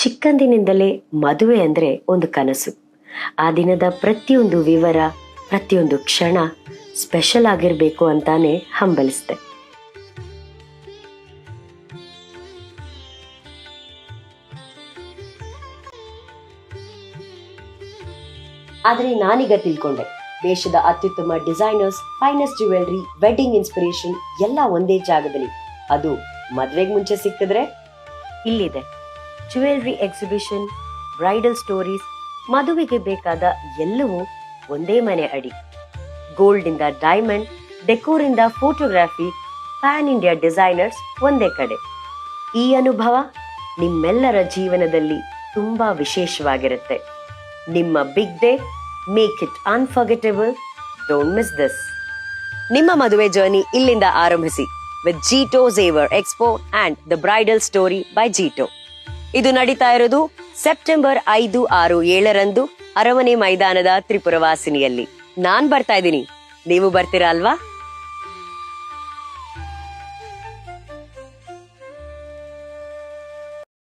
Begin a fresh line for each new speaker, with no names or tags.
ಚಿಕ್ಕಂದಿನಿಂದಲೇ ಮದುವೆ ಅಂದ್ರೆ ಒಂದು ಕನಸು. ಆ ದಿನದ ಪ್ರತಿಯೊಂದು ವಿವರ, ಪ್ರತಿಯೊಂದು ಕ್ಷಣ ಸ್ಪೆಷಲ್ ಆಗಿರಬೇಕು ಅಂತಾನೆ ಹಂಬಲಿಸ್ದೆ ಆದ್ರೆ ನಾನೀಗ ತಿಳ್ಕೊಂಡೆ, ದೇಶದ ಅತ್ಯುತ್ತಮ designers finest jewellery wedding inspiration ಎಲ್ಲ ಒಂದೇ ಜಾಗದಲ್ಲಿ. ಅದು ಮದುವೆಗೆ ಮುಂಚೆ ಸಿಕ್ಕಿದ್ರೆ ಇಲ್ಲಿದೆ. ಜ್ಯುವೆಲ್ರಿ ಎಕ್ಸಿಬಿಷನ್ ಬ್ರೈಡಲ್ ಸ್ಟೋರೀಸ್ ಮದುವೆಗೆ ಬೇಕಾದ ಎಲ್ಲವೂ ಒಂದೇ ಮನೆ ಅಡಿ. ಗೋಲ್ಡಿಂದ ಡೈಮಂಡ್ ಡೆಕೋರಿಂದ ಫೋಟೋಗ್ರಫಿ ಪ್ಯಾನ್ ಇಂಡಿಯಾ ಡಿಸೈನರ್ಸ್ ಒಂದೇ ಕಡೆ. ಈ ಅನುಭವ ನಿಮ್ಮೆಲ್ಲರ ಜೀವನದಲ್ಲಿ ತುಂಬಾ ವಿಶೇಷವಾಗಿರುತ್ತೆ. ನಿಮ್ಮ big day make it unforgettable don't miss this ನಿಮ್ಮ ಮದುವೆ ಜರ್ನಿ ಇಲ್ಲಿಂದ ಆರಂಭಿಸಿ with JITO Zevar expo and the bridal story by JITO ಇದು ನಡೀತಾ ಇರೋದು ಸೆಪ್ಟೆಂಬರ್ ಐದು ಆರು ಏಳರಂದು ಅರಮನೆ ಮೈದಾನದ ತ್ರಿಪುರವಾಸಿನಿಯಲ್ಲಿ. ನಾನ್ ಬರ್ತಾ ಇದ್ದೀನಿ. ನೀವು ಬರ್ತೀರಾ ಅಲ್ವಾ?